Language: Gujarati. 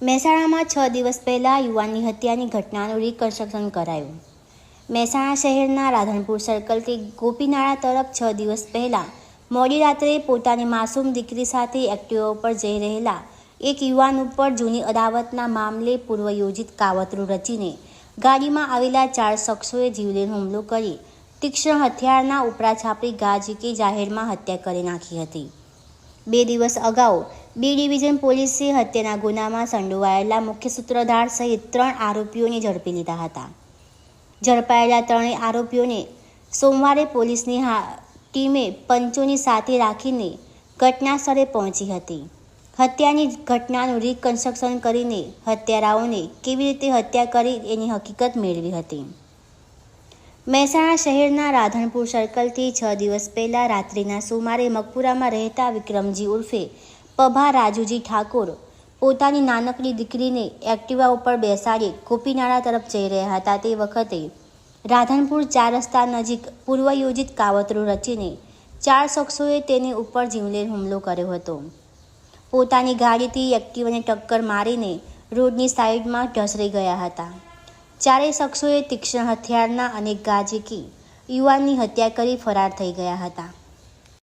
મહેસાણામાં છ દિવસ પહેલાં યુવાનની હત્યાની ઘટનાનું રિકન્સ્ટ્રક્શન કરાયું. મહેસાણા શહેરના રાધનપુર સર્કલથી ગોપીનાળા તરફ છ દિવસ પહેલાં મોડી રાત્રે પોતાની માસૂમ દીકરી સાથે એક્ટિવા ઉપર જઈ રહેલા એક યુવાન ઉપર જૂની અદાવતના મામલે પૂર્વયોજિત કાવતરું રચીને ગાડીમાં આવેલા ચાર શખ્સોએ જીવલેણ હુમલો કરી તીક્ષ્ણ હથિયારના ઉપરા છાપરી ગા ઝીકી જાહેરમાં હત્યા કરી નાખી હતી. બે દિવસ અગાઉ બી ડિવિઝન પોલીસે હત્યાના ગુનામાં સંડોવાયેલા મુખ્ય સૂત્રધાર સહિત ત્રણ આરોપીઓને ઝડપી લીધા હતા. ઝડપાયેલા ત્રણેય આરોપીઓને સોમવારે પોલીસની ટીમે પંચોની સાથે રાખીને ઘટના સ્થળે પહોંચી હતી. હત્યાની ઘટનાનું રિકન્સ્ટ્રક્શન કરીને હત્યારાઓને કેવી રીતે હત્યા કરી એની હકીકત મેળવી હતી. મહેસાણા શહેરના રાધનપુર સર્કલથી છ દિવસ પહેલાં રાત્રિના સુમારે મકપુરામાં રહેતા વિક્રમજી ઉર્ફે પભા રાજુજી ઠાકોર પોતાની નાનકડી દીકરીને એક્ટિવા ઉપર બેસાડી ગોપીનાળા તરફ જઈ રહ્યા હતા. તે વખતે રાધનપુર ચાર રસ્તા નજીક પૂર્વયોજિત કાવતરું રચીને ચાર શખ્સોએ તેની ઉપર જીવલેણ હુમલો કર્યો હતો. પોતાની ગાડીથી એક્ટિવાને ટક્કર મારીને રોડની સાઈડમાં ઢસરી ગયા હતા. ચારેય શખ્સોએ તીક્ષ્ણ હથિયારના અને ગાજીકી યુવાનની હત્યા કરી ફરાર થઈ ગયા હતા.